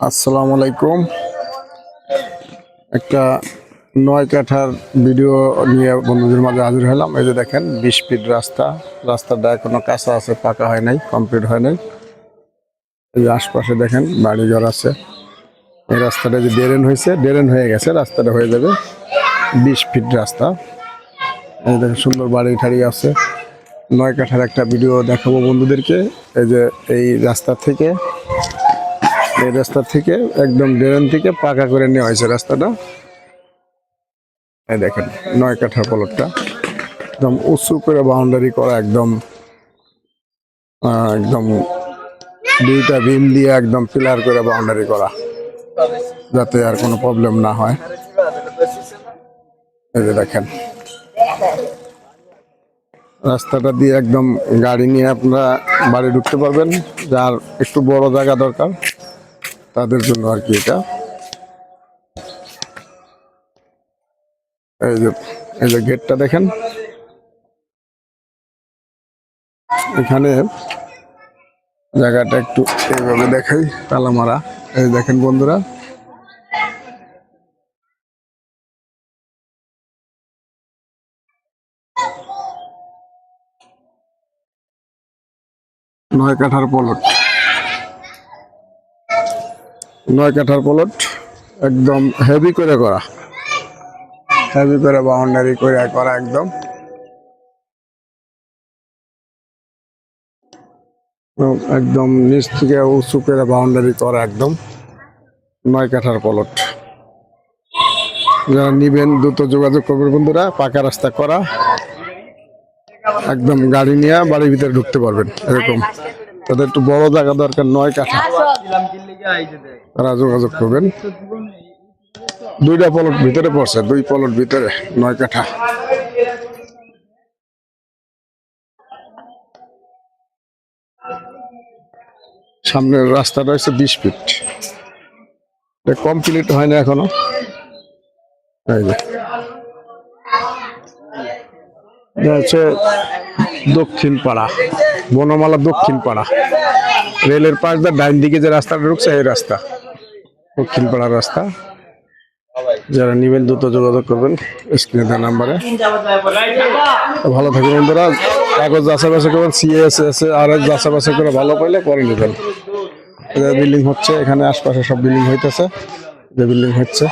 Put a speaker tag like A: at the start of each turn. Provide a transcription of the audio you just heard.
A: আসসালামু আলাইকুম একটা নয় কাঠার ভিডিও নিয়ে বন্ধুদের মাঝে হাজির হলাম। এই যে দেখেন, বিশ ফিট রাস্তা। রাস্তাটা এখনও কাঁচা আছে, পাকা হয় নাই কমপ্লিট হয় নাই। এই আশপাশে দেখেন, বাড়ি বাড়িঘর আছে। এই রাস্তাটা যে ড্রেন হয়েছে, ড্রেন হয়ে গেছে, রাস্তাটা হয়ে যাবে বিশ ফিট রাস্তা। এই দেখেন, সুন্দর বাড়ি ঠাড়ি আছে। নয় কাঠার একটা ভিডিও দেখাবো বন্ধুদেরকে। এই যে এই রাস্তা থেকে এই রাস্তা থেকে, একদম ড্রেন থেকে পাকা করে নেওয়া হয়েছে রাস্তাটা। এই দেখেন, নয় কাঠা পলটটা একদম উঁচু করে বাউন্ডারি করা, একদম একদম দুইটা বিম দিয়ে একদম পিলার করে বাউন্ডারি করা, যাতে আর কোনো প্রবলেম না হয়। এই যে দেখেন, রাস্তাটা দিয়ে একদম গাড়ি নিয়ে আপনারা বাড়ি ঢুকতে পারবেন, যার একটু বড় জায়গা দরকার। তাদের জন্য আর কি এটা। এই যে এই যে গেটটা দেখেন। এখানে জায়গাটা একটু এইভাবে দেখাই তালা মারা এই দেখেন বন্ধুরা। নয় কাঠার পলট নয় কাঠার পলট একদম হেভি করে করা। হেভি করে বাউন্ডারি করে করা একদম। একদম নিচ থেকে উঁচু করে বাউন্ডারি করা একদম। নয় কাঠার পলট। যারা নিবেন দ্রুত যোগাযোগ করবেন বন্ধুরা পাকা রাস্তা করা। একদম গাড়ি নিয়ে বাড়ির ভিতরে ঢুকতে পারবেন এরকম। তাদের একটু বড় জায়গা দরকার নয় কাঠা। তারা যোগাযোগ করবেন। দুইটা পলট ভিতরে পড়ছে, দুই পলট ভিতরে, নয় কাঠা। সামনের রাস্তাটা হচ্ছে বিশ ফিট কমপ্লিট হয় না এখনও। হচ্ছে দক্ষিণ পাড়া বনমালা দক্ষিণ পাড়া রেলের পাশ দিয়ে ডাইন দিকে যে রাস্তাটা ঢুকছে এই রাস্তা। দক্ষিণ পাড়ার রাস্তা। যারা নিবেন দ্রুত যোগাযোগ করবেন স্ক্রিনে দেওয়া নাম্বারে। ভালো থাকবেন বন্ধুরা। কাগজ বাছাই করবেন সিএস এস আর এস বাছাই করে ভালো পাইলে পরে নেবেন। বিল্ডিং হচ্ছে, এখানে আশপাশে সব বিল্ডিং হইতেছে। যে বিল্ডিং হচ্ছে।